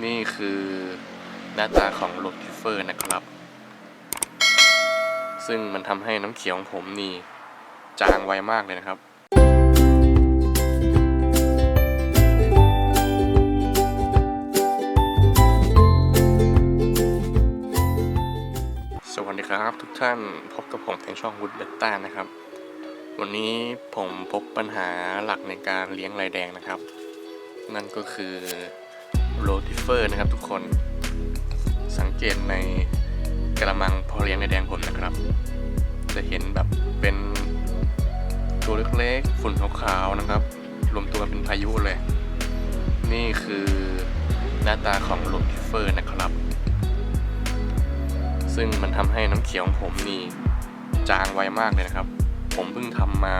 นี่คือหน้าตาของโรติเฟอร์นะครับ ซึ่งมันทำให้น้ำเขียวของผมนี่จางไวมากเลยนะครับสวัสดีครับทุกท่านพบกับผมในช่องวุฒเบต้านะครับ วันนี้ผมพบปัญหาหลักในการเลี้ยงลายแดงนะครับ นั่นก็คือ โรติเฟอร์นะครับทุกคนสังเกตในกระมังพอเลี้ยงลายแดงผมนะครับ จะเห็นแบบเป็นตัวเล็กๆฝุ่นขาวๆนะครับ รวมตัวกันเป็นพายุเลย นี่คือหน้าตาของโรติเฟอร์นะครับ ซึ่งมันทำให้น้ำเขียวของผมนี่จางไวมากเลยนะครับ ผมเพิ่งทำมา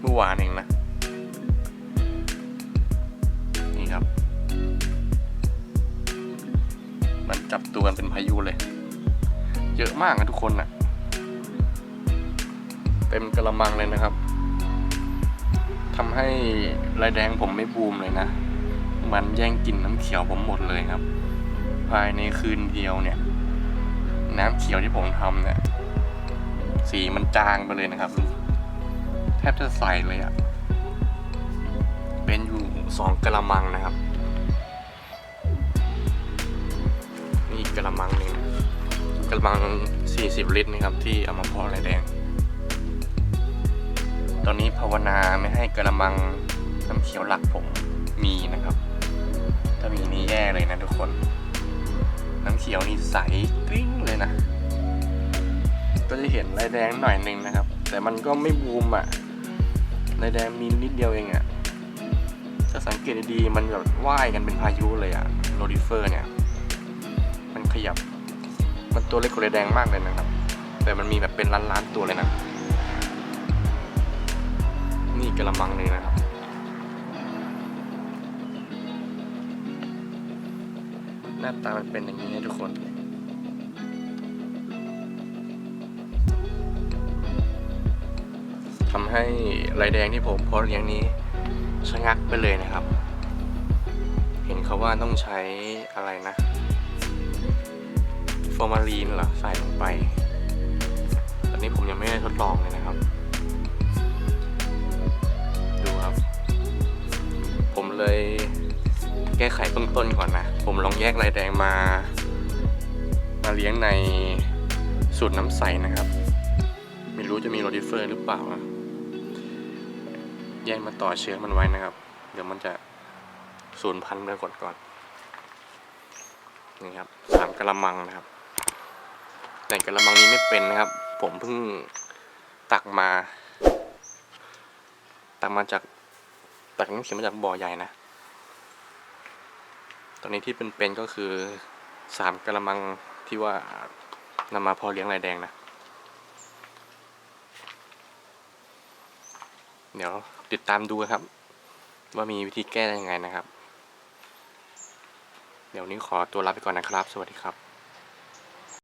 เมื่อวานเองนะ จับตัวกันเป็นพายุเลย เยอะมากนะทุกคนนะ่ะ เต็มกระมังเลยนะครับทำให้ลายแดงผมไม่บูมเลยนะ มันแย่งกินน้ำเขียวผมหมดเลยครับ ภายในคืนเดียวเนี่ย น้ำเขียวที่ผมทำเนี่ย สีมันจางไปเลยนะครับ แทบจะใสเลยอะ่ะเป็นอยู่สองกระมังนะครับ กระมังหนึ่งกระมัง 40 ลิตรนะครับที่เอามาพอไรแดง ตอนนี้ภาวนาไม่ให้กระมังน้ำเขียวหลักผมมีนะครับ ถ้ามีนี่แย่เลยนะทุกคน น้ำเขียวนี่ใสกริ้งเลยนะ ก็จะเห็นลายแดงหน่อยหนึ่งนะครับ แต่มันก็ไม่บูมอะ่ะลายแดงมีนิดเดียวเองอะ่ะถ้าสังเกตดีๆมันแบบว่ายกันเป็นพายุเลยอะ่ะโรดิเฟอร์เนี่ย ยับ มันตัวเล็กกว่าลายแดงมากเลยนะครับ แต่มันมีแบบเป็นล้านๆตัวเลยนะ นี่กระมังเลยนะครับหน้าตามันเป็นอย่างนี้นะทุกคนทำให้ลายแดงที่ผมเพาะเลี้ยงนี้ชะงักไปเลยนะครับ เห็นเขาว่าต้องใช้อะไรนะ ฟอร์มาลีนเหรอใส่ลงไป ตอนนี้ผมยังไม่ได้ทดลองเลยนะครับ ดูครับ ผมเลยแก้ไขเบื้องต้นก่อนนะ ผมลองแยกลายแดงมา มาเลี้ยงในสูตรน้ำใสนะครับ ไม่รู้จะมีโรดิเฟอร์หรือเปล่านะแยกมาต่อเชื้อมันไว้นะครับ เดี๋ยวมันจะสูญพันธุ์ไปก่อนก่อนนี่ครับสามกะละมังนะครับ แต่กะละมังนี้ไม่เป็นนะครับ ผมเพิ่งตักมา ตักมาจากตักน้ำเขียมาจากบ่อใหญ่นะ ตอนนี้ที่เป็นๆก็คือสามกะละมังที่ว่านำมาพอเลี้ยงลายแดงนะ เดี๋ยวติดตามดูครับ ว่ามีวิธีแก้ยังไงนะครับ เดี๋ยวนี้ขอตัวลาไปก่อนนะครับ สวัสดีครับ